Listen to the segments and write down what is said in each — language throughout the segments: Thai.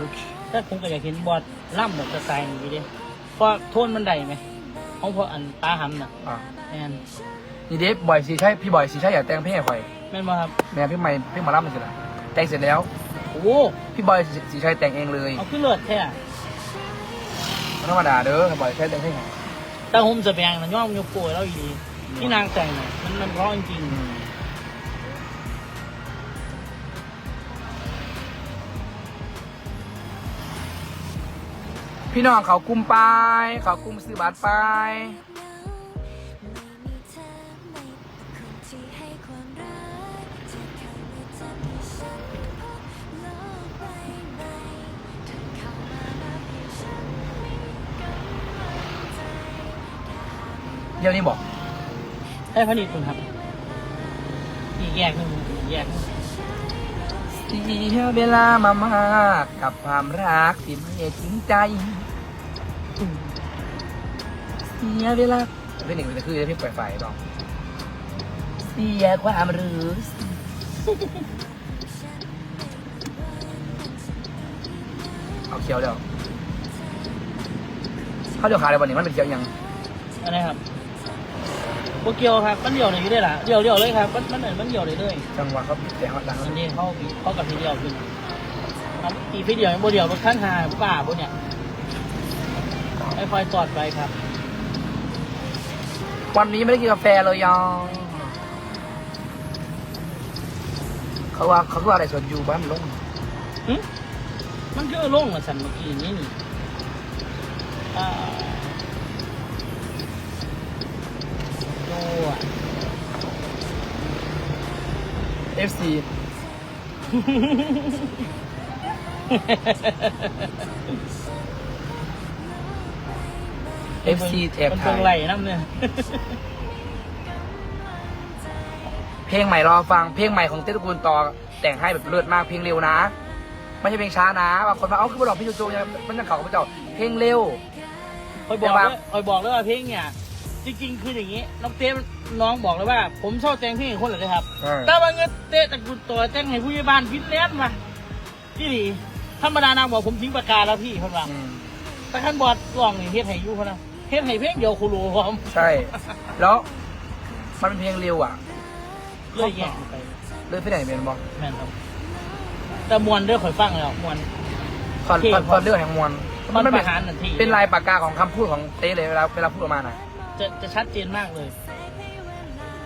โอเคถ้าผมก็อยากเห็นบอดล่ำแบบสไตล์นี้ดิเพราะโทนมันได้ไหมของพออันตาหำน่ะอะแม่นนี่เดฟบอยสีใช่พี่บอยสีใช่อยากแต่งเพลงให้ข่อยแม่นบ่ครับแม่พี่ใหม่พี่หมาล่ำมันสิละแต่งเสร็จแล้ว โอ้โหพี่บอยสีชัยแต่งเองเลยเอาขึ้นเลือดแท้ธรรมดาเด้อบอยใช้แต่งเพลงให้แต่ผมสแบงนะย่อมยกโปรยแล้วอีดีที่นางแต่งน่ะมันมันเพราะจริงอื พี่น้องเขากลุ้มไปเขากลุ้มซื้อบัตรไปเดี๋ยวนี้บอกๆให้ผลิตคุณครับอีกแยกหนึ่งอีกแยกหนึ่งเสียเวลามามากกับความรักที่ไม่จริงใจ เสียเวลาเป็นหนึ่งเป็นคือเพลงปล่อยไฟต้องเสียความรู้สึกเอาเคี้ยวเดี๋ยวเขาเดี๋ยวขายอะไรวันนี้มันเป็นเคี้ยวยังอะไรครับโบเกียวครับมันเดี่ยวเลยอยู่ได้ล่ะเดี่ยวเดี่ยวเลยครับมันมันเหมือนมันเดี่ยวเลยเลยจังหวะเขาแต่เขาดังอันนี้เขาเขากับทีเดียวขึ้นครับอีพีเดียวยังโบเดียวรถข้างหาป่าพวกเนี่ยไม่ ค่อยตอดไปครับ วันนี้ไม่ได้กินกาแฟเลยยองเขาว่าเขาว่าอะไรส่วนอยู่บ้านมันลงหึมันคือโล่งมาสันเมื่อกี้นี่นี่อ่าโอ้อะเอฟซีเอฟซีแอบมันถ่าเป็นไหลยน้ำเนี่ยเพลงใหม่รอฟังเพลงใหม่ของเต้ตระกูลต่อแต่งให้แบบเลิศมากเพลงเร็วนะ ไม่ใช่เพลงช้านะบางคนมาเอ้าคือมาหลอกพี่โจโจยังมันยังเข่ากับพระเจ้าเพลงเร็ว คอยบอกแต่ว่าเลยคอยบอกเลยว่าเพลงเนี่ย จริงๆ คืออย่างนี้ น้องเต้น้องบอกเลยว่า ผมชอบแต่งเพลงให้คนเลยครับ แต่บางเงินเต้ตะกุนตัวแต่งให้ผู้ใหญ่บ้านฟินแลนด์มาพี่หลีธรรมดานางบอกผมทิ้งปากกาแล้วพี่เขาบอกอืมแต่ขั้นบอดลองนี่เฮ็ดให้อยูเขานะ เฮ็ดให้เพลงเดียวคูรูพร้อมใช่ แล้ว มันเป็นเพลงเร็วอะ เลยแยกไปเลื่อนไปไหนเป็นบอแม่นครับแต่มวนเด้อข่อยฟังแล้วมวนคอนเพลงคอนคอนเรื่องแห่งมวลมันเป็ปนระหารนาที เป็นลายปากกาของคำพูดของเต้เลยเวลาเวลาพูดออกมาน่ะ จะจะชัดเจนมากเลย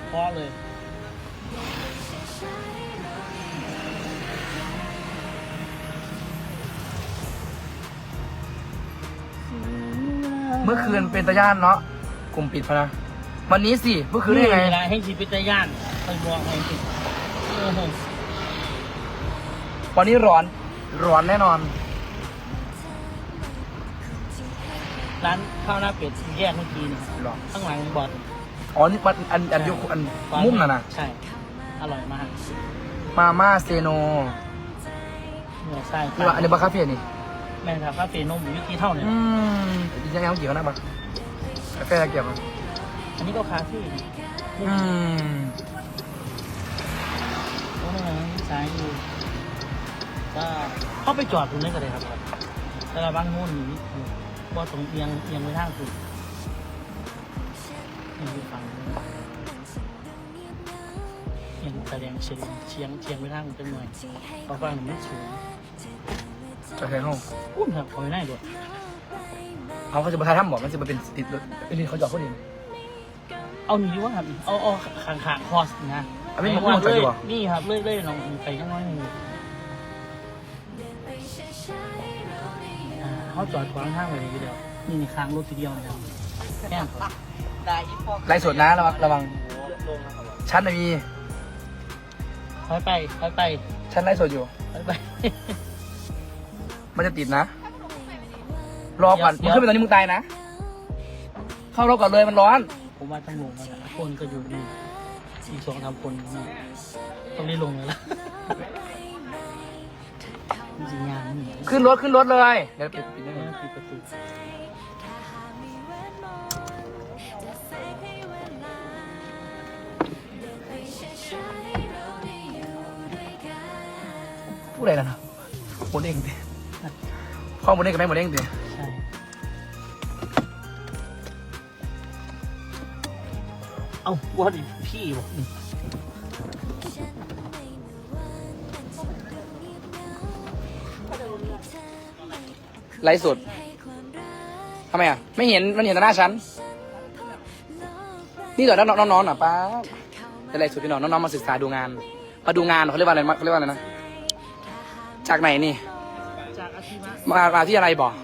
เพราะเลย มื่อคืนเป็นตะย่านเนาะกลุ่มปิดพะนะวันนี้สิเมื่อคืนได้ไงเวลาให้ชีวิตได้ย่านคอยบอกให้สิโอ้โหวันนี้ร้อนร้อนแน่นอน ร้านข้าวหน้าเป็ดแยกเมื่อกี้เนี่ยร้อนข้างหลังบอดอ๋อนี่มันอันอันยุคอันมุมน่ะนะใช่ อร่อยมากมาม่าเซโนเนื้อไส้คือว่าอันนี้บาคาเฟ่นี่ แม่นครับคาเฟ่นมอยู่ที่เท่าเนี่ยอืมยังไงเขาเกี่ยวกันนะบักกาแฟอะไรเกี่ยวกันอันนี้ก็คาเฟ่อืมโอ้ยซ้ายอยู่ก็เข้าไปจอดตรงนี้ก็ได้ครับ แต่ละบางโน่นนี่บอตรงเอียงเอียงไปทางสุดเอียงไปฝั่งนู้นเอียงแสดงเฉียงเฉียงเฉียงไปทางจังหน่อยเพราะฝั่งนี้มันสูง จะใช้ห้องอุ้มครับเขาไม่ได้ด้วยเขาเขาจะมาทายถ้ำบอกมันจะมาเป็นติดรถไอ้นี่เขาหยอกคนอื่นเอาหนีดีกว่าครับเอาเอาขางขางคอสนะอันนี้มันว่ามันใจเลยดีกว่านี่ครับเลื่อยเลื่อยลองไปยังน้อยหนึ่งอ่าเขาจอดขวางทางไว้ทีเดียวนี่นี่ค้างรถทีเดียวนะครับแค่ครับไล่สดนะระวังระวังชั้นน่ะมีถอยไปถอยไปชั้นไล่สดอยู่ถอยไป มันจะติดนะ รอก่อนเดี๋มึยวงขึ้นไปตอนนี้มึงตายนะ เข้ารถก่อนเลยมันร้อน ผมว่าต้องลงแล้วนะคนก็อยู่นี่อีกสองสามคนนี่ต้องได้ลงแล้วล่ะจริงๆงานนี่ขึ้นรถขึ้นรถเลย เดี๋ยวปิดปิดนิดนึงปิดประตูพูดอะไรนะนะพูดเองดิ ข้อมูลเด้งกับแม่หมูเด้งดิใช่เอาว่าดิพี่บอกไลฟ์สดทำไมอะ ไม่เห็นมันเห็นแต่หน้าฉัน นี่เหรอน้องๆน้องๆอะป้าเป็นไลฟ์สดพี่น้องน้องๆมาศึกษาดูงาน มาดูงานเขาเรียกว่าอะไรเขาเรียกว่าอะไรนะ จากไหนนี่จากอาชีวะ มามาที่อะไรบอก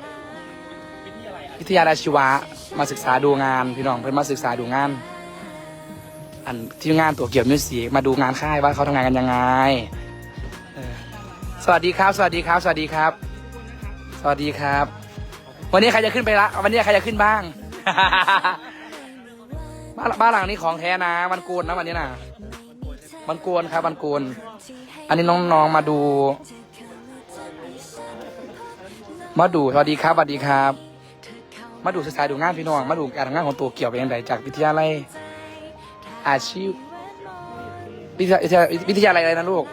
วิทยาลัยชีวะมาศึกษาดูงานพี่น้องเพื่อนมาศึกษาดูงาน อันที่งานตัวเกี่ยวมิวสิกมาดูงานค่ายว่าเขาทำงานกันยังไงเออสวัสดีครับ สวัสดีครับ สวัสดีครับ สวัสดีครับ วันนี้ใครจะขึ้นไปละวันนี้ใครจะขึ้นบ้าง บ้านบ้านหลังนี้ของแท้นะมันโกนนะวันนี้นะมันโกนครับมันโกนอันนี้น้องๆมาดู มาดูสวัสดีครับสวัสดีครับ มาดูศึกษาดูงานพี่น้อง มาดูการทำงานของตัวเกี่ยวเป็นยังไงจากวิทยาลัยอาชีพวิทยาวิทยาวิทยาลัยอะไรนะลูก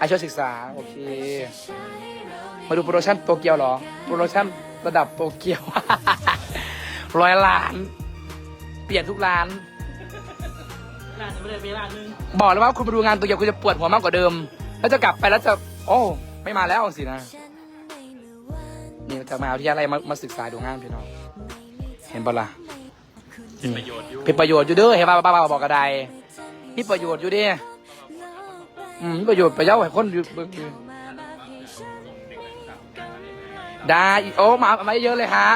อาชีวศึกษา โอเค มาดูโปรดักชั่นโตเกียวเหรอ โปรดักชั่นระดับโตเกียวร้อยล้าน เปลี่ยนทุกร้านร้านจะไม่ได้ไปร้านนึงบอกเลยว่าคุณมาดูงานโตัวเกียวคุณจะปวดหัวมากกว่าเดิม แล้วจะกลับไปแล้วจะ โอ้ ไม่มาแล้วสินะ นี่จะมาเอาที่อะไรมามาศึกษาดูงานพี่น้อง เห็นปะล่ะเป็นประโยชน์อยู่เป็นประโยชน์อยู่เด้อเห็นป่ะป้าป้าบอกกระไดมีประโยชน์อยู่เดิอืมมีประโยชน์ไปเย้าให้คนอยู่เบิ่งอยู่ได้อีกโอ้มามาเยอะเลยฮะ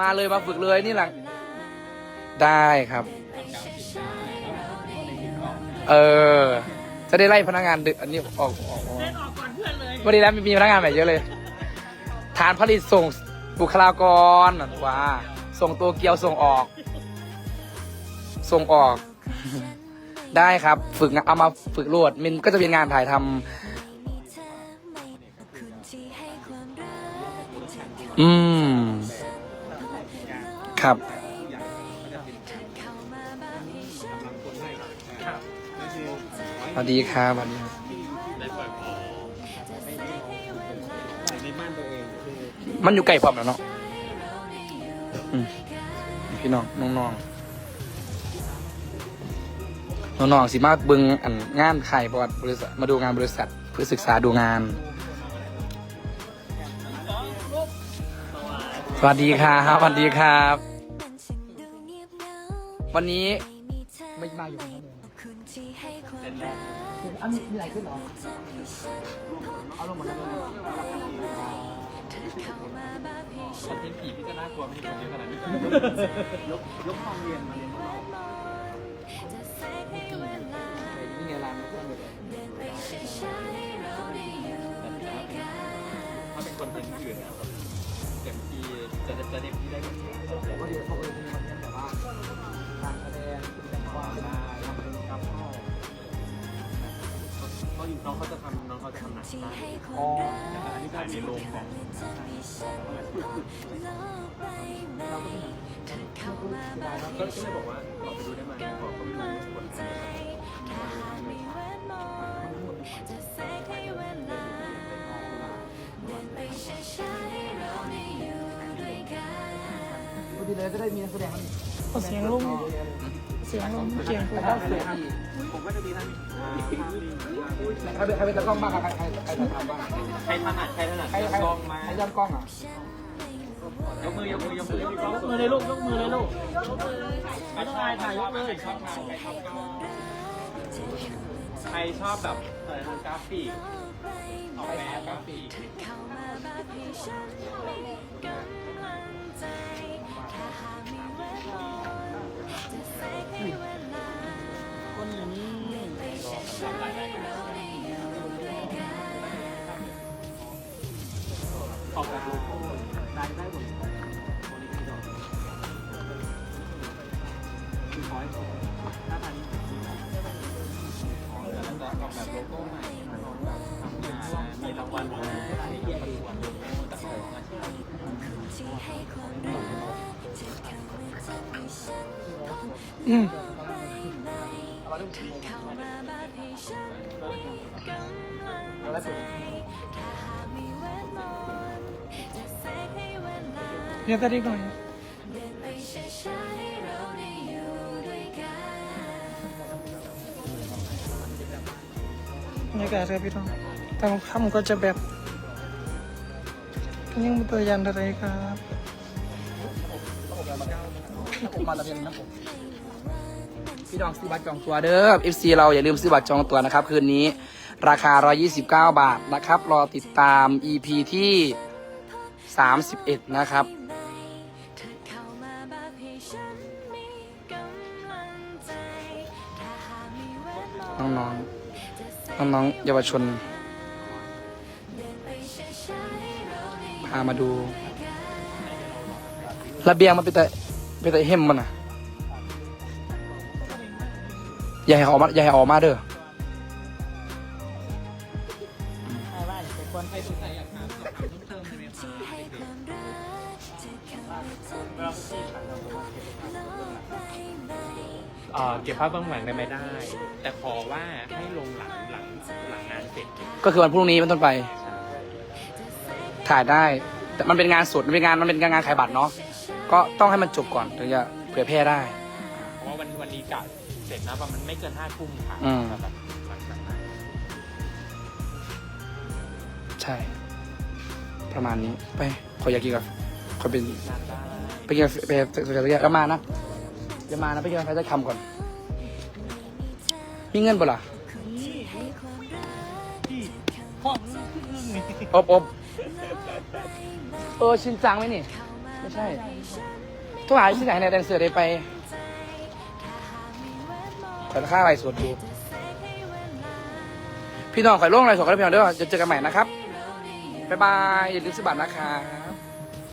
มาเลยมาฝึกเลยนี่แหละได้ครับ เออ จะได้ไล่พนักงานดึกอันนี้ออกออกออกเล่นออกก่อนเพื่อนเลยวันนี้แล้วมีพนักงานใหม่เยอะเลย ฐานผลิตส่งบุคลากรว่า ส่งตัวเกียวส่งออก ส่งออก ได้ครับ ฝึกงานเอามาฝึกโหลดมันก็จะเป็นงานถ่ายทำอืม ครับ สวัสดีครับสวัสดีครับ มันอยู่ไกลพร้อมแล้วเนาะอืมพี่น้องน้องน้องน้องน้องๆสิมาเบึงอันงานไข่บอดบริษัทมาดูงานบริษัทเพื่อศึกษาดูงาน สวัสดีครับสวัสดีครับ วันนี้ไม่มาอยู่ครับอันนี้มีอะไรขึ้นหรอเอาลงหมดแล้ว คอนเทนต์ผีพี่จะน่ากลัวไม่ใช่คนเยอะขนาดนี้ยกยกห้องเรียนมาเรียนข้างนอกนี่ไงร้านเครื่องเลยถ้าเป็นคนเทนต์อื่นนะครับเต็มที่จะจะเต็มที่ได้กว่านี้ก็เดี๋ยวเขาเลยมีมันเนี่ยแบบว่าการแสดงแต่งความได้ทำเป็นกับข้าว เขาอยู่น้องเขาจะทำน้องเขาจะทำหนังสั้นอ๋ออันนี้ถ่ายในโรงของก็เลยบอกว่าขอไปดูได้ไหมบอกเขาไม่รู้คนทำพอดีเลยจะได้มีนักแสดงเสียงลมเสียงลมเสียงแล้วก็เสียงอีกผมก็จะมีทั้ง ใครเป็นใครเป็นตากล้องบ้างครับใครใครใครจะทำบ้างใครถนัดใครถนัดใครใครกล้องมาใครย้อนกล้องอะยกมือยกมือยกมือยกมือเลยลูกยกมือเลยลูกยกมือไม่ต้องอายถ่ายยกเลยชอบงานใครชอบกล้องใครชอบแบบอะไรทำกราฟิกออกแบบกราฟิกคนอย่างนี้ ออกแบบโลโก้ได้ได้หมดคือขอให้ถ้าทันแล้วก็ออกแบบโลโก้ใหม่ทำงานมีรางวัลอะไรให้เกียรติประกวดโลโก้จากขอาชีพอืมแล้วสุด เนี่ยแต่เด็กหน่อยบรรยากาศครับพี่น้องทางค่ำก็จะแบบยังไม่ตัวยันอะไรครับมมาตะเพียนนะผมพี่น้องซื้อบัตรจองตัวเด้อ FC เราอย่าลืมซื้อบัตรจองตัวนะครับ คืนนี้ราคา 129 บาทนะครับ รอติดตาม EP ที่ 31 นะครับ น้องๆ น้องๆ เยาวชน พามาดู ระเบียงมันเป็นแต่เป็นแต่เห็มมันอะ อย่าให้เขาออกมาอย่าให้ออกมาเด้อบ้านเเพิ่มเติมเลยไหมคะเอ่อเก็บภาพเบื้องหลังได้ไหมได้ แต่ขอว่าให้ลงหลังหลังหลังงานเสร็จก็คือวันพรุ่งนี้เป็นต้นไป ถ่ายได้ แต่มันเป็นงานสดมันเป็นงานมันเป็นงานขายบัตรเนาะก็ต้องให้มันจบก่อนถึงจะเผยแพร่ได้ เพราะว่าวันวันนี้กะเสร็จนะประมาณไม่เกินห้าทุ่มค่ะอืมแต่แบบหลังจากนั้นใช่ ประมาณนี้ไปขออยากกินกับขอเป็นงานได้ ไปกินกาแฟไปไปไปไปแล้วมานะ เดี๋ยวมานะไปกินกาแฟจะคำก่อน มีเงินบ่ล่ะห้องอึ้งๆนี่อบอบเออชินจังไหมนี่ ไม่ใช่ทุกหายที่ไหนในยแดนเซอร์ได้ไปขอยราคาอะไรสดดูพี่น้องขอยล่วงอะไรสดกันพี่น้องเด้อจะเจอกันใหม่นะครับ บ๊ายบาย อย่าลืมซื้อบัตรนะครับ